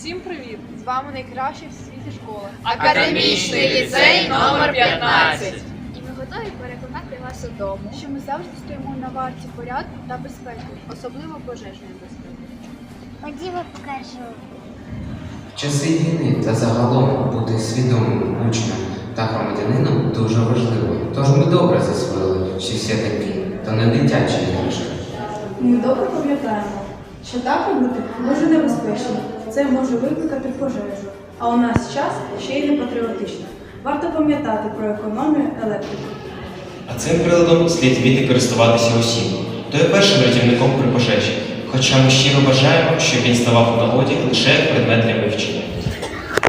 Всім привіт! З вами найкраща в світі школа. Академічний ліцей номер 15. І ми готові переконати вас у тому, Що ми завжди стоїмо на варті порядку та безпеки, особливо пожежної безпеки. Ходімо покажу. В часи війни та загалом бути свідомим учнем та громадянином дуже важливо. Тож ми добре засвоїли, що все таки то не дитячі іграшки. Ми добре пам'ятаємо, що так робити дуже небезпечно. Це може викликати пожежу. А у нас час ще й не патріотично. Варто пам'ятати про економію електрики. А цим приладом слід вміти користуватися усім. То є першим рятівником при пожежі. Хоча ми щиро бажаємо, щоб він ставав у нагоді лише як предмет для вивчення.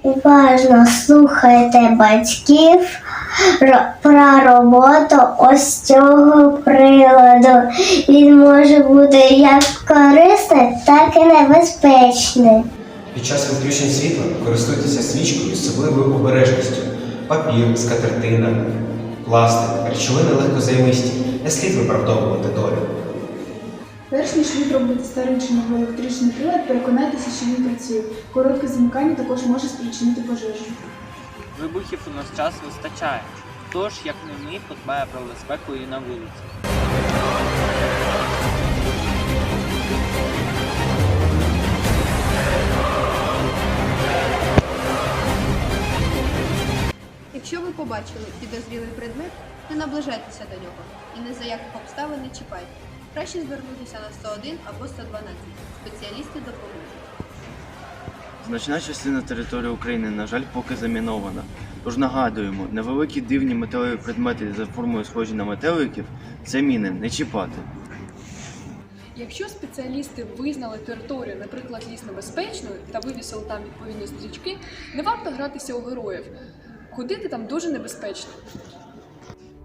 Уважно слухайте батьків про роботу ось цього приладу. Він може бути як корисний, так і небезпечний. Під час відключень світла користуйтеся свічкою з особливою обережністю. Папір, скатертина, пластик, речовини легкозаймисті. Не слід виправдовувати долю. Перш ніж випробувати старий чи новий електричний прилад, переконайтеся, що він працює. Коротке замикання також може спричинити пожежу. Вибухів у нас час вистачає. Тож, як не ми, подбає про безпеку і на вулиці. Якщо ви побачили підозрілий предмет, не наближайтеся до нього і не за яких обставин не чіпайте. Краще звернутися на 101 або 112. Спеціалісти допоможуть. Значна частина території України, на жаль, поки замінована. Тож нагадуємо, невеликі дивні металеві предмети за формою схожі на метеликів це міни не чіпати. Якщо спеціалісти визнали територію, наприклад, ліс небезпечною та вивісили там відповідні стрічки, не варто гратися у героїв. Ходити там дуже небезпечно.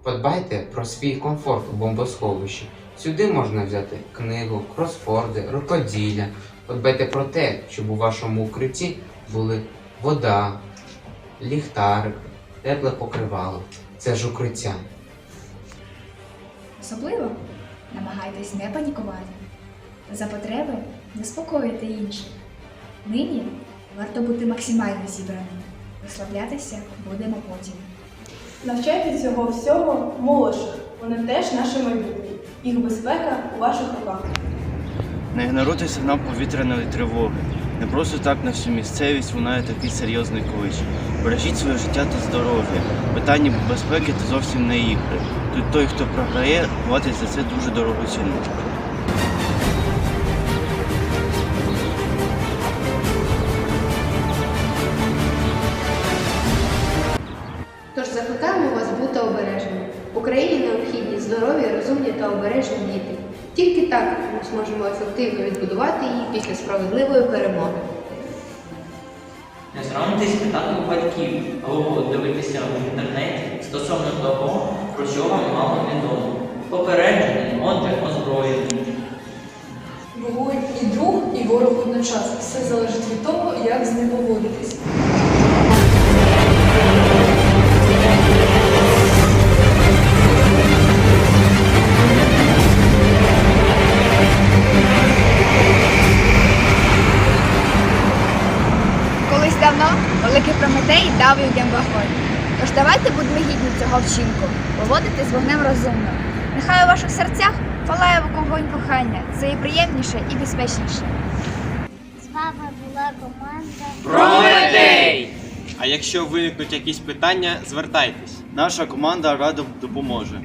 Подбайте про свій комфорт у бомбосховищі. Сюди можна взяти книгу, кросфорди, рукоділля. Подбайте про те, щоб у вашому укритті були вода, ліхтарик, тепле покривало. Це ж укриття. Особливо намагайтесь не панікувати. За потреби заспокоюйте інших. Нині варто бути максимально зібраним. Розслаблятися будемо потім. Навчайте цього всього молодших. Вони теж наше майбутнє. Їх безпека у ваших руках. Не ігноруйте сигнал повітряної тривоги. Не просто так на всю місцевість лунає такий серйозний клич. Бережіть своє життя та здоров'я. Питання безпеки це зовсім не ігри. Тут той, хто програє, платить за це дуже дорогу ціну. Тож закликаємо вас бути обережними. Україні необхідні здорові, розумні та обережні діти. Тільки так ми зможемо ефективно відбудувати її після справедливої перемоги. Не соромтесь питати у батьків або дивитися в інтернеті стосовно того, про що вам мало відомо. Попереджений, отже, озброєний. Вогонь і друг, і ворог одночасно. Все залежить від того, як з ним поводитись. Колись великий Прометей дав людям вогонь. Тож давайте будемо гідні цього вчинку, поводити з вогнем розумно. Нехай у ваших серцях палає вогонь кохання. Це і приємніше, і безпечніше. З вами була команда. Прометей! А якщо виникнуть якісь питання, звертайтесь. Наша команда рада допоможе.